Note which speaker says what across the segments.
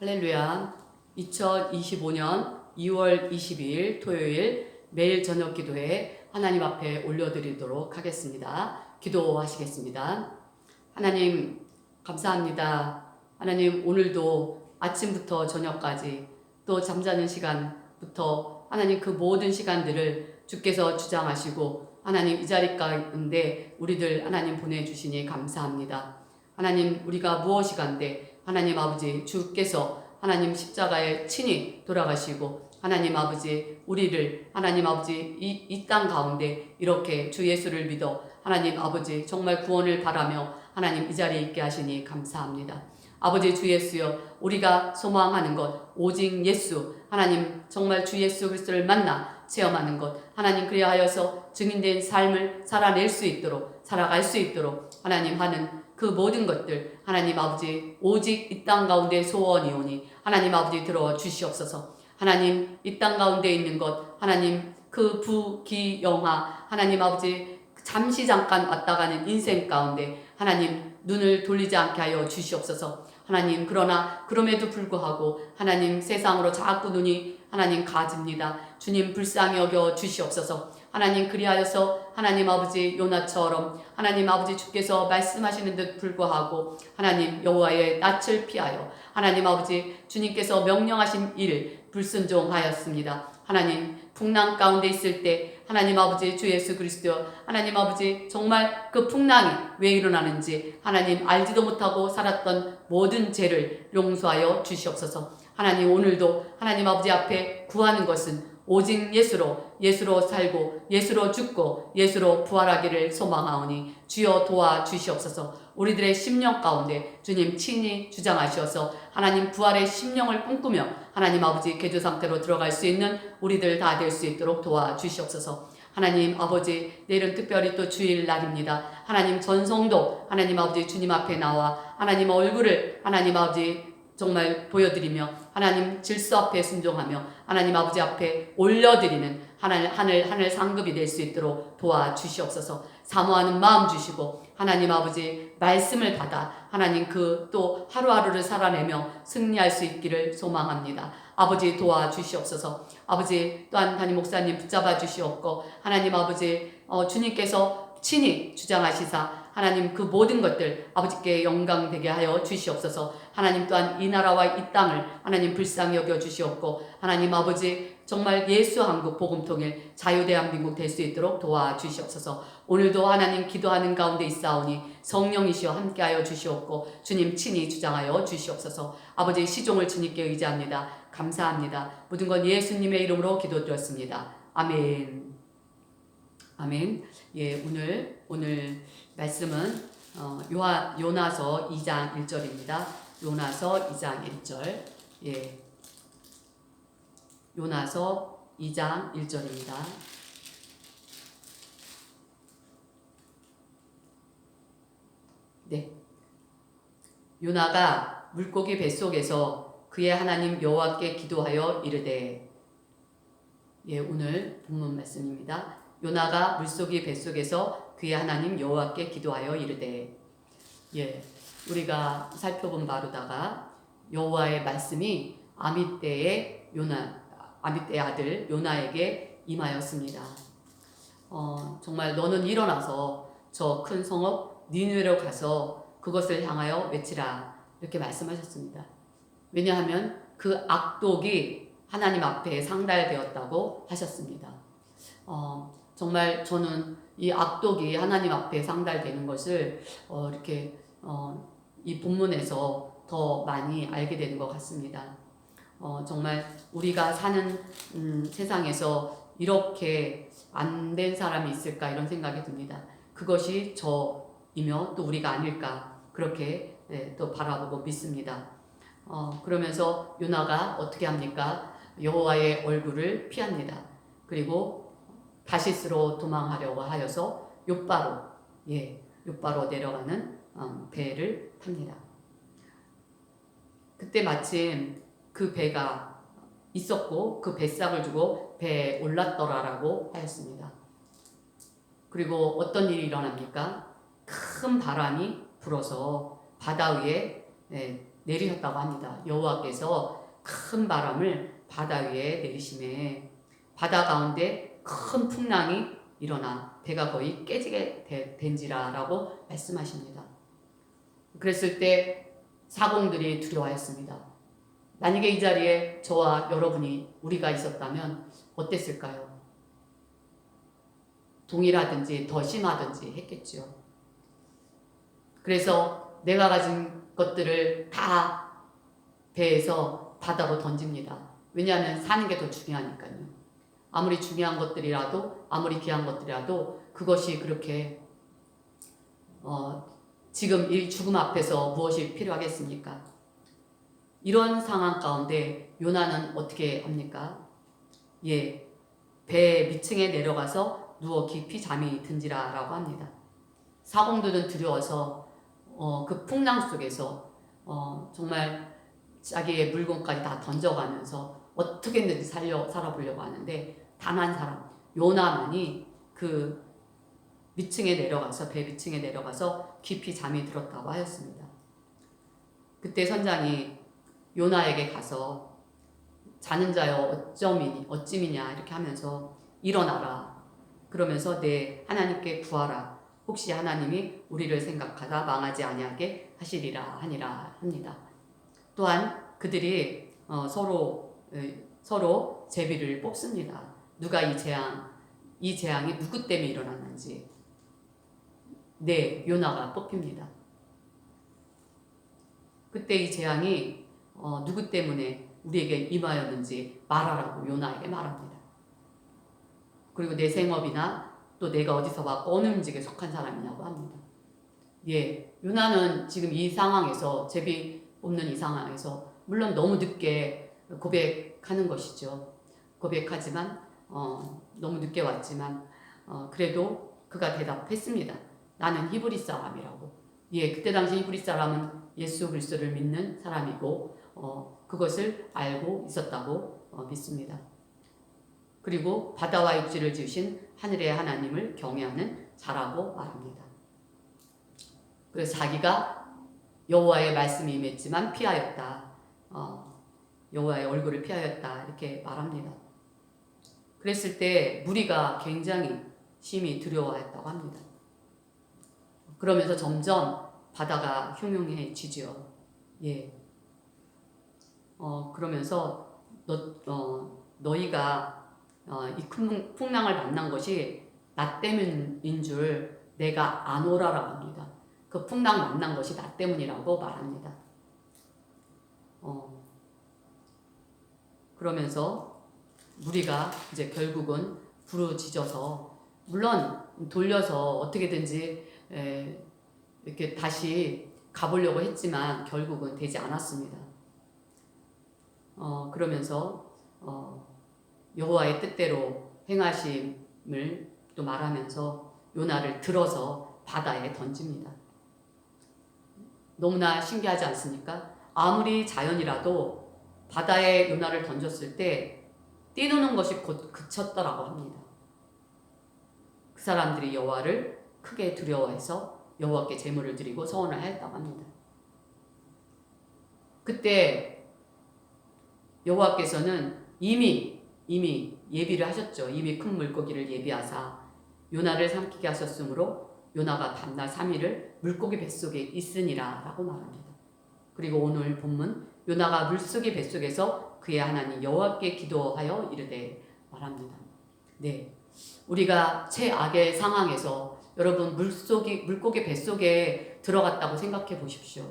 Speaker 1: 할렐루야. 2025년 2월 22일 토요일 매일 저녁 기도에 하나님 앞에 올려드리도록 하겠습니다. 기도하시겠습니다. 하나님, 감사합니다. 하나님, 오늘도 아침부터 저녁까지 또 잠자는 시간부터 하나님 그 모든 시간들을 주께서 주장하시고 하나님 이 자리 가운데 우리들 하나님 보내주시니 감사합니다. 하나님 우리가 무엇이 간데 하나님 아버지 주께서 하나님 십자가에 친히 돌아가시고 하나님 아버지 우리를 하나님 아버지 이 땅 가운데 이렇게 주 예수를 믿어 하나님 아버지 정말 구원을 바라며 하나님 이 자리에 있게 하시니 감사합니다. 아버지 주 예수여 우리가 소망하는 것 오직 예수 하나님 정말 주 예수 그리스도를 만나 체험하는 것 하나님 그리하 하여서 증인된 삶을 살아낼 수 있도록 살아갈 수 있도록 하나님 하는 그 모든 것들 하나님 아버지 오직 이 땅 가운데 소원이오니 하나님 아버지 들어 주시옵소서. 하나님 이 땅 가운데 있는 것 하나님 그 부기영화 하나님 아버지 잠시 잠깐 왔다 가는 인생 가운데 하나님 눈을 돌리지 않게 하여 주시옵소서. 하나님 그러나 그럼에도 불구하고 하나님 세상으로 자꾸 눈이 하나님 가집니다. 주님 불쌍히 여겨 주시옵소서 하나님 그리하여서 하나님 아버지 요나처럼 하나님 아버지 주께서 말씀하시는 듯 불구하고 하나님 여호와의 낯을 피하여 하나님 아버지 주님께서 명령하신 일을 불순종하였습니다. 하나님 풍랑 가운데 있을 때 하나님 아버지 주 예수 그리스도 하나님 아버지 정말 그 풍랑이 왜 일어나는지 하나님 알지도 못하고 살았던 모든 죄를 용서하여 주시옵소서. 하나님 오늘도 하나님 아버지 앞에 구하는 것은 오직 예수로 예수로 살고 예수로 죽고 예수로 부활하기를 소망하오니 주여 도와 주시옵소서. 우리들의 심령 가운데 주님 친히 주장하셔서 하나님 부활의 심령을 꿈꾸며 하나님 아버지 개조 상태로 들어갈 수 있는 우리들 다 될 수 있도록 도와 주시옵소서. 하나님 아버지 내일은 특별히 또 주일 날입니다. 하나님 전성도 하나님 아버지 주님 앞에 나와 하나님 얼굴을 하나님 아버지 정말 보여드리며 하나님 질서 앞에 순종하며 하나님 아버지 앞에 올려드리는 하늘 하늘 하늘 상급이 될 수 있도록 도와 주시옵소서. 사모하는 마음 주시고 하나님 아버지 말씀을 받아 하나님 그 또 하루하루를 살아내며 승리할 수 있기를 소망합니다. 아버지 도와 주시옵소서. 아버지 또한 담임 목사님 붙잡아 주시옵고 하나님 아버지 어, 주님께서 친히 주장하시사 하나님 그 모든 것들 아버지께 영광 되게 하여 주시옵소서. 하나님 또한 이 나라와 이 땅을 하나님 불쌍히 여겨 주시옵고 하나님 아버지 정말 예수 한국 복음 통일 자유 대한민국 될 수 있도록 도와 주시옵소서. 오늘도 하나님 기도하는 가운데 있사오니 성령이시여 함께하여 주시옵고 주님 친히 주장하여 주시옵소서. 아버지 시종을 주님께 의지합니다. 감사합니다. 모든 건 예수님의 이름으로 기도드렸습니다. 아멘. 아멘. 예, 오늘 오늘 말씀은 어, 요하, 요나서 2장 1절입니다. 요나서 2장 1절. 예. 요나서 2장 1절입니다. 네. 요나가 물고기 뱃속에서 그의 하나님 여호와께 기도하여 이르되 예, 오늘 본문 말씀입니다. 요나가 물속이 뱃속에서 그의 하나님 여호와께 기도하여 이르되 예 우리가 살펴본 바로다가 여호와의 말씀이 아미떼의 요나 아미떼의 아들 요나에게 임하였습니다. 어, 정말 너는 일어나서 저 큰 성읍 니누에로 가서 그것을 향하여 외치라 이렇게 말씀하셨습니다. 왜냐하면 그 악독이 하나님 앞에 상달되었다고 하셨습니다. 어, 정말 저는 이 악독이 하나님 앞에 상달되는 것을 어, 이렇게 어, 이 본문에서 더 많이 알게 되는 것 같습니다. 어, 정말 우리가 사는 음, 세상에서 이렇게 안 된 사람이 있을까 이런 생각이 듭니다. 그것이 저이며 또 우리가 아닐까 그렇게 네, 또 바라보고 믿습니다. 어, 그러면서 요나가 어떻게 합니까? 여호와의 얼굴을 피합니다. 그리고 다시스로 도망하려고 하여서 요바로 예 요바로 내려가는 음, 배를 탑니다. 그때 마침 그 배가 있었고 그 뱃삭을 주고 배에 올랐더라라고 하였습니다. 그리고 어떤 일이 일어납니까? 큰 바람이 불어서 바다 위에 예, 내리셨다고 합니다. 여호와께서 큰 바람을 바다 위에 내리심에 바다 가운데 큰 풍랑이 일어나 배가 거의 깨지게 되- 된지라라고 말씀하십니다. 그랬을 때 사공들이 두려워했습니다. 만약에 이 자리에 저와 여러분이 우리가 있었다면 어땠을까요? 동일하든지 더 심하든지 했겠죠. 그래서 내가 가진 것들을 다 배에서 바다로 던집니다. 왜냐하면 사는 게 더 중요하니까요. 아무리 중요한 것들이라도 아무리 귀한 것들이라도 그것이 그렇게 어, 지금 이 죽음 앞에서 무엇이 필요하겠습니까? 이런 상황 가운데 요나는 어떻게 합니까? 예, 배 밑층에 내려가서 누워 깊이 잠이 든지라 라고 합니다. 사공들은 두려워서 어, 그 풍랑 속에서 어, 정말 자기의 물건까지 다 던져가면서 어떻게든지 살려 살아보려고 하는데 단 한 사람 요나만이 그 밑층에 내려가서 배 밑층에 내려가서 깊이 잠이 들었다고 하였습니다. 그때 선장이 요나에게 가서 자는 자여 어쩌미니 어찌미냐 이렇게 하면서 일어나라 그러면서 내 하나님께 구하라 혹시 하나님이 우리를 생각하다 망하지 아니하게 하시리라 하니라 합니다. 또한 그들이 어, 서로 에, 서로 제비를 뽑습니다. 누가 이 재앙 이 재앙이 누구 때문에 일어났는지 네 요나가 뽑힙니다. 그때 이 재앙이 어, 누구 때문에 우리에게 임하였는지 말하라고 요나에게 말합니다. 그리고 내 생업이나 또 내가 어디서 왔고 어느 음직에 속한 사람이냐고 합니다. 예, 요나는 지금 이 상황에서 제비 뽑는 이 상황에서 물론 너무 늦게 고백하는 것이죠. 고백하지만 어, 너무 늦게 왔지만 어, 그래도 그가 대답했습니다. 나는 히브리 사람이라고. 예, 그때 당시 히브리 사람은 예수 그리스도를 믿는 사람이고 어, 그것을 알고 있었다고 어, 믿습니다. 그리고 바다와 육지를 지으신 하늘의 하나님을 경외하는 자라고 말합니다. 그래서 자기가 여호와의 말씀이 임했지만 피하였다. 어, 여호와의 얼굴을 피하였다 이렇게 말합니다. 그랬을 때 무리가 굉장히 심히 두려워했다고 합니다. 그러면서 점점 바다가 흉흉해지죠. 예. 어, 그러면서 너, 어, 너희가 어, 이 큰 풍랑을 만난 것이 나 때문인 줄 내가 아노라라고 합니다. 그 풍랑 만난 것이 나 때문이라고 말합니다. 어, 그러면서 우리가 이제 결국은 부르짖어서 물론 돌려서 어떻게든지 에, 이렇게 다시 가보려고 했지만 결국은 되지 않았습니다. 어, 그러면서 어, 여호와의 뜻대로 행하심을 또 말하면서 요나를 들어서 바다에 던집니다. 너무나 신기하지 않습니까? 아무리 자연이라도 바다에 요나를 던졌을 때 뛰노는 것이 곧 그쳤더라고 합니다. 그 사람들이 여호와를 크게 두려워해서 여호와께 제물을 드리고 서원을 하였다고 합니다. 그때 여호와께서는 이미 이미 예비를 하셨죠. 이미 큰 물고기를 예비하사 요나를 삼키게 하셨으므로 요나가 밤낮 3일을 물고기 뱃속에 있으니라 라고 말합니다. 그리고 오늘 본문 요나가 물속의 뱃속에서 그의 하나님 여호와께 기도하여 이르되 말합니다. 네. 우리가 최악의 상황에서 여러분 물속이 물고기 뱃속에 들어갔다고 생각해 보십시오.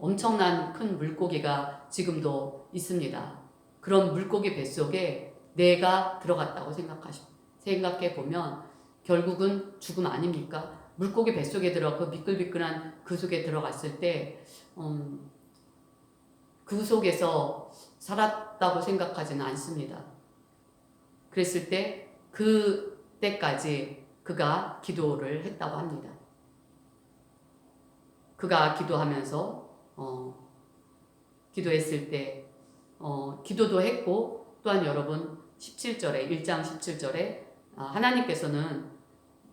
Speaker 1: 엄청난 큰 물고기가 지금도 있습니다. 그런 물고기 뱃속에 내가 들어갔다고 생각하시 생각해 보면 결국은 죽음 아닙니까? 물고기 뱃속에 들어 그 미끌미끌한 그 속에 들어갔을 때, 음, 그 속에서 살았다고 생각하지는 않습니다. 그랬을 때, 그 때까지 그가 기도를 했다고 합니다. 그가 기도하면서, 어, 기도했을 때, 어, 기도도 했고, 또한 여러분, 17절에, 1장 17절에, 아, 하나님께서는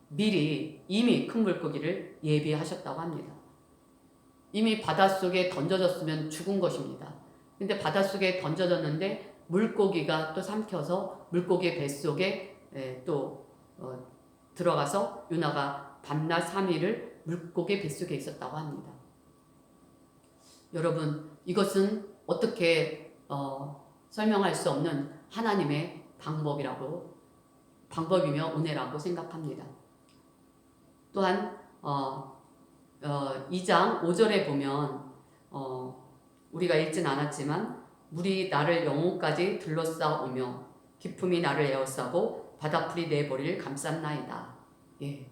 Speaker 1: 미리 이미 큰 물고기를 예비하셨다고 합니다. 이미 바닷속에 던져졌으면 죽은 것입니다. 근데 바닷속에 던져졌는데 물고기가 또 삼켜서 물고기 뱃속에 에, 또 어, 들어가서 요나가 밤낮 3일을 물고기 뱃속에 있었다고 합니다. 여러분 이것은 어떻게 어, 설명할 수 없는 하나님의 방법이라고 방법이며 은혜라고 생각합니다. 또한 어, 어, 2장 5절에 보면 어, 우리가 읽진 않았지만 물이 나를 영혼까지 둘러싸오며 기품이 나를 에워싸고 바다풀이 내 머리를 감쌌나이다. 예.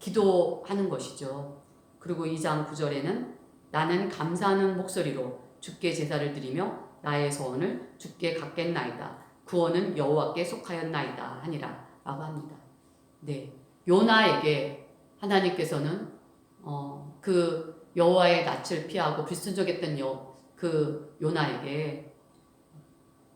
Speaker 1: 기도하는 것이죠. 그리고 2장 9절에는 나는 감사하는 목소리로 주께 제사를 드리며 나의 소원을 주께 갖겠나이다. 구원은 여호와께 속하였나이다 하니라 라고 합니다. 네. 요나에게 하나님께서는 어, 그 여호와의 낯을 피하고 불순종했던 여, 그 요나에게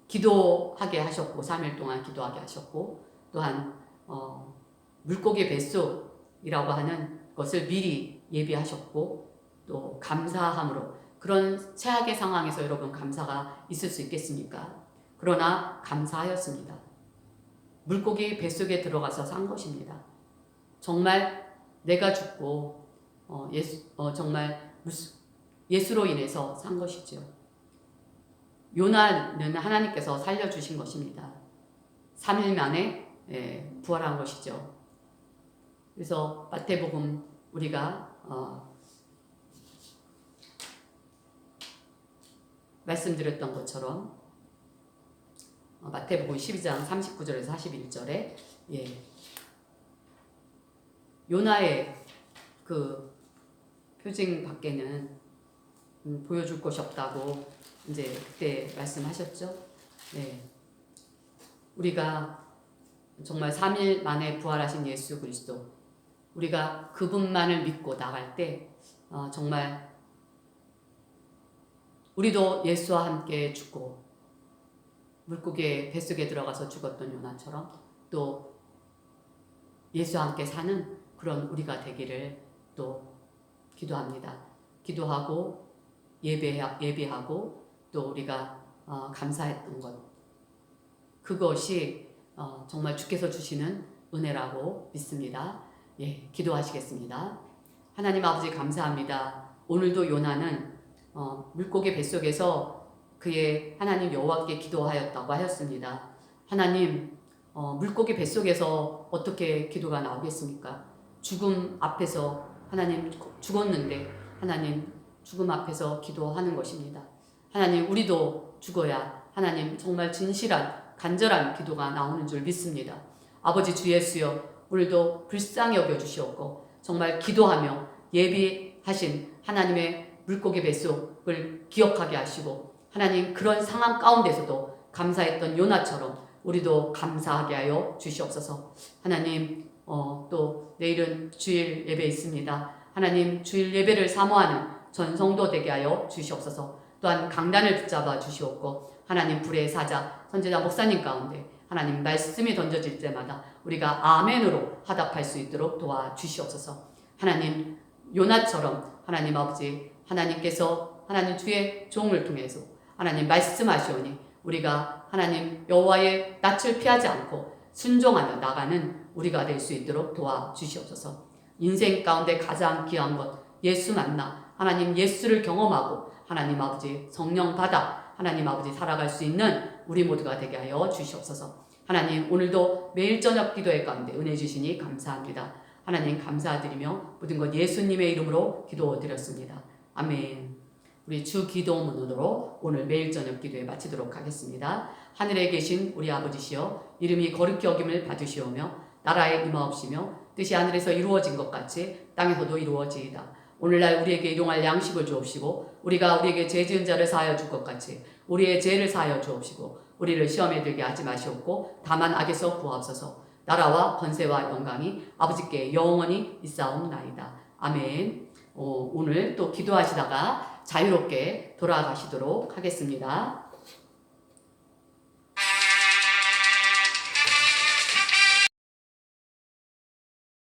Speaker 1: 기도하게 하셨고 3일 동안 기도하게 하셨고 또한 어, 물고기 뱃속이라고 하는 것을 미리 예비하셨고 또 감사함으로 그런 최악의 상황에서 여러분 감사가 있을 수 있겠습니까? 그러나 감사하였습니다. 물고기 뱃속에 들어가서 산 것입니다. 정말 내가 죽고 어, 예수 어, 정말 예수로 인해서 산 것이죠. 요나는 하나님께서 살려주신 것입니다. 3일 만에 예, 부활한 것이죠. 그래서 마태복음 우리가 어, 말씀드렸던 것처럼 어, 마태복음 12장 39절에서 41절에 예. 요나의 그 표징 밖에는 음, 보여줄 것이 없다고 이제 그때 말씀하셨죠. 네. 우리가 정말 3일 만에 부활하신 예수 그리스도 우리가 그분만을 믿고 나갈 때 어, 정말 우리도 예수와 함께 죽고 물고기의 뱃속에 들어가서 죽었던 요나처럼 또 예수와 함께 사는 그런 우리가 되기를 또 기도합니다. 기도하고 예배 예배하고 또 우리가 어, 감사했던 것 그것이 어, 정말 주께서 주시는 은혜라고 믿습니다. 예, 기도하시겠습니다. 하나님 아버지 감사합니다. 오늘도 요나는 어, 물고기 뱃속에서 그의 하나님 여호와께 기도하였다고 하였습니다. 하나님 어, 물고기 뱃속에서 어떻게 기도가 나오겠습니까? 죽음 앞에서 하나님 죽었는데 하나님 죽음 앞에서 기도하는 것입니다. 하나님 우리도 죽어야 하나님 정말 진실한 간절한 기도가 나오는 줄 믿습니다. 아버지 주 예수여 오늘도 불쌍히 여겨 주시옵고 정말 기도하며 예비하신 하나님의 물고기 뱃속을 기억하게 하시고 하나님 그런 상황 가운데서도 감사했던 요나처럼 우리도 감사하게 하여 주시옵소서. 하나님 어, 또 내일은 주일 예배 있습니다. 하나님 주일 예배를 사모하는 전 성도 되게 하여 주시옵소서. 또한 강단을 붙잡아 주시옵고 하나님 불의 사자 선제자 목사님 가운데 하나님 말씀이 던져질 때마다 우리가 아멘으로 화답할 수 있도록 도와 주시옵소서. 하나님 요나처럼 하나님 아버지 하나님께서 하나님 주의 종을 통해서 하나님 말씀하시오니 우리가 하나님 여호와의 낯을 피하지 않고 순종하며 나가는 우리가 될 수 있도록 도와주시옵소서. 인생 가운데 가장 귀한 것 예수 만나 하나님 예수를 경험하고 하나님 아버지 성령 받아 하나님 아버지 살아갈 수 있는 우리 모두가 되게 하여 주시옵소서. 하나님 오늘도 매일 저녁 기도회 가운데 은혜 주시니 감사합니다. 하나님 감사드리며 모든 것 예수님의 이름으로 기도드렸습니다. 아멘. 우리 주 기도문으로 오늘 매일 저녁 기도에 마치도록 하겠습니다. 하늘에 계신 우리 아버지시여 이름이 거룩히 여김을 받으시오며 나라에 임하옵시며 뜻이 하늘에서 이루어진 것 같이 땅에서도 이루어지이다. 오늘날 우리에게 일용할 양식을 주옵시고 우리가 우리에게 죄 지은 자를 사하여 줄 것 같이 우리의 죄를 사하여 주옵시고 우리를 시험에 들게 하지 마시옵고 다만 악에서 구하옵소서 나라와 권세와 영광이 아버지께 영원히 있사옵나이다. 아멘. 오, 오늘 또 기도하시다가 자유롭게 돌아가시도록 하겠습니다.